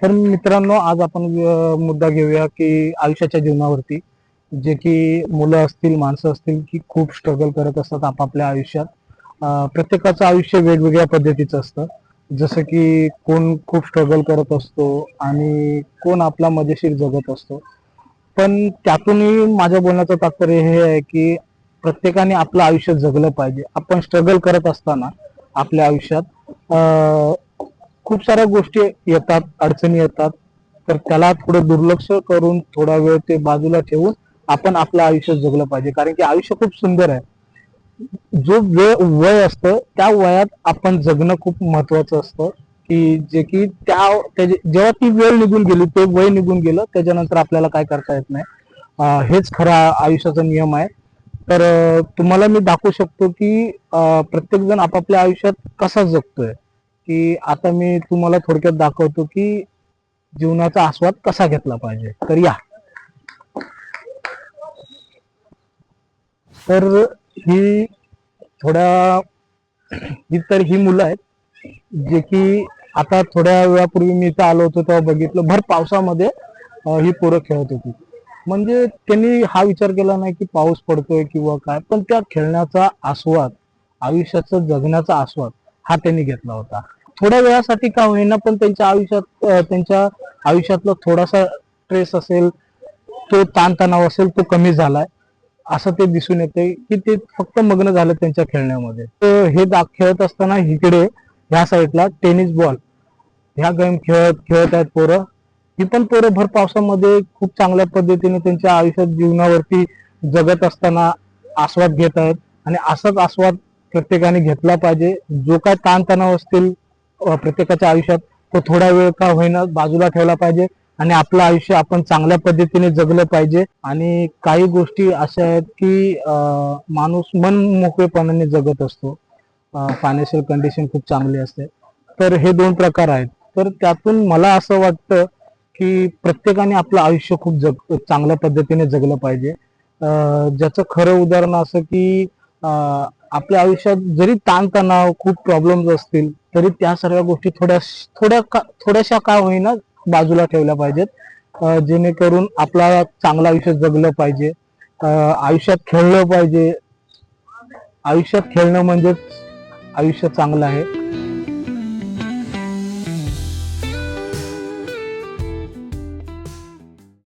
तर मित्रांनो आज आपण मुद्दा घेऊया की आयुष्याच्या जीवनावरती जे की मुलं असतील माणसं असतील की खूप स्ट्रगल करत असतात आपापल्या आयुष्यात. प्रत्येकाचं आयुष्य वेगवेगळ्या पद्धतीचं असतं. जसं की कोण खूप स्ट्रगल करत असतो आणि कोण आपला मजेशीर जगत असतो. पण त्यातूनही माझ्या बोलण्याचं तात्पर्य हे आहे की प्रत्येकाने आपलं आयुष्य जगलं पाहिजे. आपण स्ट्रगल करत असताना आपल्या आयुष्यात खूप साऱ्या गोष्टी येतात अडचणी येतात. तर त्याला थोडं दुर्लक्ष करून थोडा वेळ ते बाजूला ठेवून आपण आपलं आयुष्य जगलं पाहिजे. कारण की आयुष्य खूप सुंदर आहे. जो वेळ वय असतं त्या वयात आपण जगणं खूप महत्वाचं असतं. की जे की त्या त्याचे- जेव्हा ती वेळ निघून गेली ते वय निघून गेलं त्याच्यानंतर आपल्याला काय करता येत नाही. हेच खरा आयुष्याचा नियम आहे. तर तुम्हाला मी दाखवू शकतो की प्रत्येक जण आपापल्या आयुष्यात कसा जगतोय. की आता मी तुम्हाला थोडक्यात दाखवतो की जीवनाचा आस्वाद कसा घेतला पाहिजे. तर या. तर ही थोड्या ही तर ही मुलं आहेत जे की आता थोड्या वेळापूर्वी मी इथं आलो होतो तेव्हा बघितलं भर पावसामध्ये ही पोरं खेळत होती. म्हणजे त्यांनी हा विचार केला नाही की पाऊस पडतोय किंवा काय पण त्या खेळण्याचा आस्वाद आयुष्याचा जगण्याचा आस्वाद हा त्यांनी घेतला होता. थोड्या वेळासाठी का होईना पण त्यांच्या आयुष्यात त्यांच्या आयुष्यातला थोडासा स्ट्रेस असेल तो ताणतणाव असेल तो कमी झालाय असं ते दिसून येते की ते फक्त मग्न झालं त्यांच्या खेळण्यामध्ये. तर हे दा खेळत असताना इकडे ह्या साईडला टेनिस बॉल ह्या गेम खेळत खेळत आहेत पोरं. ही पण पोरं भर पावसामध्ये खूप चांगल्या पद्धतीने त्यांच्या आयुष्यात जीवनावरती जगत असताना आस्वाद घेत आहेत. आणि असाच आस्वाद प्रत्येकाने घेतला पाहिजे. जो काय ताणतणाव असतील प्रत्येकाच्या आयुष्यात तो थोडा वेळ का होईना बाजूला ठेवला पाहिजे आणि आपलं आयुष्य आपण चांगल्या पद्धतीने जगलं पाहिजे. आणि काही गोष्टी अशा आहेत की माणूस मन मोकळेपणाने जगत असतो. फायनान्शियल कंडिशन खूप चांगली असते. तर हे दोन प्रकार आहेत. तर त्यातून मला असं वाटतं की प्रत्येकाने आपलं आयुष्य खूप जग चांगल्या पद्धतीने जगलं पाहिजे. ज्याचं खरं उदाहरण असं की आपल्या आयुष्यात जरी ताणतणाव खूप प्रॉब्लेम्स असतील तरी त्या सर्व गोष्टी थोड्या थोड्या का थोड्याशा का होईना बाजूला ठेवल्या पाहिजेत. जेणेकरून आपला चांगलं आयुष्य जगलं पाहिजे. आयुष्यात खेळलं पाहिजे. आयुष्यात खेळणं म्हणजेच आयुष्य चांगलं आहे.